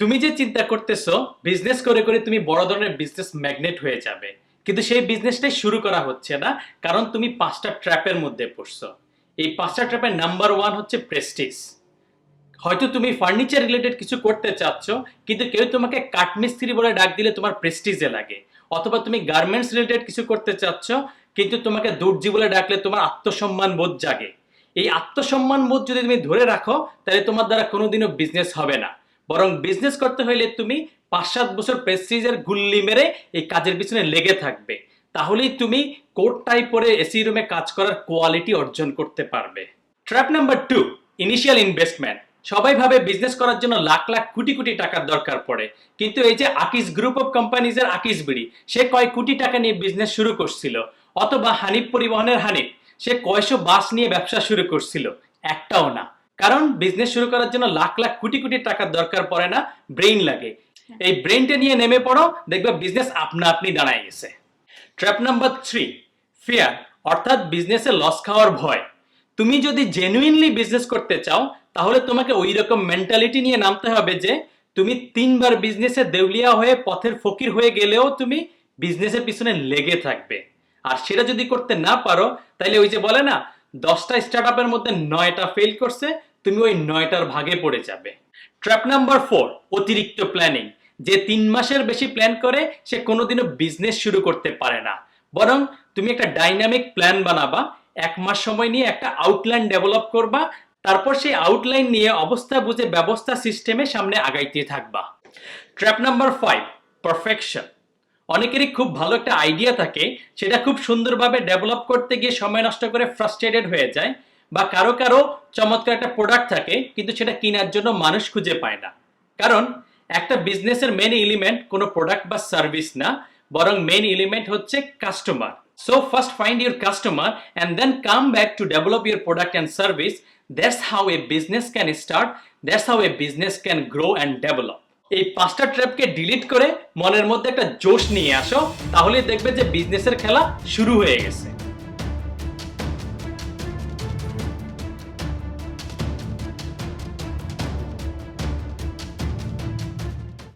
তুমি যে চিন্তা করতেছো বিজনেস করে করে তুমি বড় ধরনের বিজনেস ম্যাগনেট হয়ে যাবে। কিন্তু সেই বিজনেসটাই শুরু করা হচ্ছে না, কারণ তুমি পাঁচটা ট্র্যাপের মধ্যে পড়ছো। এই পাঁচটা ট্র্যাপের নাম্বার ওয়ান হচ্ছে প্রেস্টিজ হয়তো তুমি ফার্নিচার রিলেটেড কিছু করতে চাচ্ছ, কিন্তু কেউ তোমাকে কাঠমিস্ত্রি বলে ডাক দিলে তোমার প্রেস্টিজে লাগে। অথবা তুমি গার্মেন্টস রিলেটেড কিছু করতে চাচ্ছ, কিন্তু তোমাকে দর্জি বলে ডাকলে তোমার আত্মসম্মান বোধ জাগে। এই আত্মসম্মান বোধ যদি তুমি ধরে রাখো, তাহলে তোমার দ্বারা কোনোদিনও বিজনেস হবে না। বরং বিজনেস করতে হইলে তুমি পাঁচ সাত বছর প্রেস্টিজের গুল্লি মেরে এই কাজের পিছনে লেগে থাকবে। তাহলেই তুমি কোট টাই পরে এসি রুমে কাজ করার কোয়ালিটি অর্জন করতে পারবে। Trap number two initial investment সবাই ভাবে বিজনেস করার জন্য লাখ লাখ কোটি কোটি টাকার দরকার পড়ে। কিন্তু এই যে আকিস গ্রুপ অফ কোম্পানিজের আকিস বিড়ি সে কয় কোটি টাকা নিয়ে বিজনেস শুরু করছিল, অথবা হানিফ পরিবহনের হানিফ, সে কয়শো বাস নিয়ে ব্যবসা শুরু করছিল, একটাও না। কারণ বিজনেস শুরু করার জন্য লাখ লাখ কোটি কোটি টাকার দরকার পড়ে না ব্রেইন লাগে। এই ব্রেইনটা নিয়ে নেমে পড়ো, দেখবে বিজনেস আপনা আপনি দাঁড়ায় গেছে। ট্র্যাপ নাম্বার থ্রি ফিয়ার অর্থাৎ বিজনেসে লস খাওয়ার ভয়। তুমি যদি জেনুইনলি বিজনেস করতে চাও, তাহলে তোমাকে ওই রকম মেন্টালিটি নিয়ে নামতে হবে যে, তুমি তিনবার বিজনেসে দেউলিয়া হয়ে পথের ফকির হয়ে গেলেও তুমি বিজনেসের পিছনে লেগে থাকবে। আর সেটা যদি করতে না পারো তাহলে ওই যে বলে না, দশটা স্টার্ট মধ্যে নয়টা ফেল করছে তুমি ওই নয়টার ভাগে পড়ে যাবে। ট্র্যাপ নাম্বার ফোর অতিরিক্ত প্ল্যানিং যে তিন মাসের বেশি প্ল্যান করে, সে কোনোদিনও বিজনেস শুরু করতে পারে না। বরং তুমি একটা ডাইনামিক প্ল্যান বানাবা, এক মাস সময় নিয়ে একটা আউটলাইন ডেভেলপ করবা, তারপর সেই আউটলাইন নিয়ে অবস্থা বুঝে ব্যবস্থা সিস্টেমে সামনে আগাইতে থাকবা। ট্র্যাপ নাম্বার ফাইভ পারফেকশন অনেকেরই খুব ভালো একটা আইডিয়া থাকে, সেটা খুব সুন্দরভাবে ডেভেলপ করতে গিয়ে সময় নষ্ট করে ফ্রাস্ট্রেটেড হয়ে যায়। বা কারও কারও চমৎকার একটা প্রোডাক্ট থাকে, কিন্তু সেটা কেনার জন্য মানুষ খুঁজে পায় না। কারণ একটা বিজনেসের মেন এলিমেন্ট কোনো প্রোডাক্ট বা সার্ভিস না, বরং মেন এলিমেন্ট হচ্ছে customer so first find your customer and then come back to develop your product and service that's how a business can start that's how a business can grow and develop এই পাঁচটা ট্র্যাপকে delete করে মনের মধ্যে একটা জোশ নিয়ে আসো, তাহলে দেখবে যে বিজনেসের খেলা শুরু হয়ে গেছে।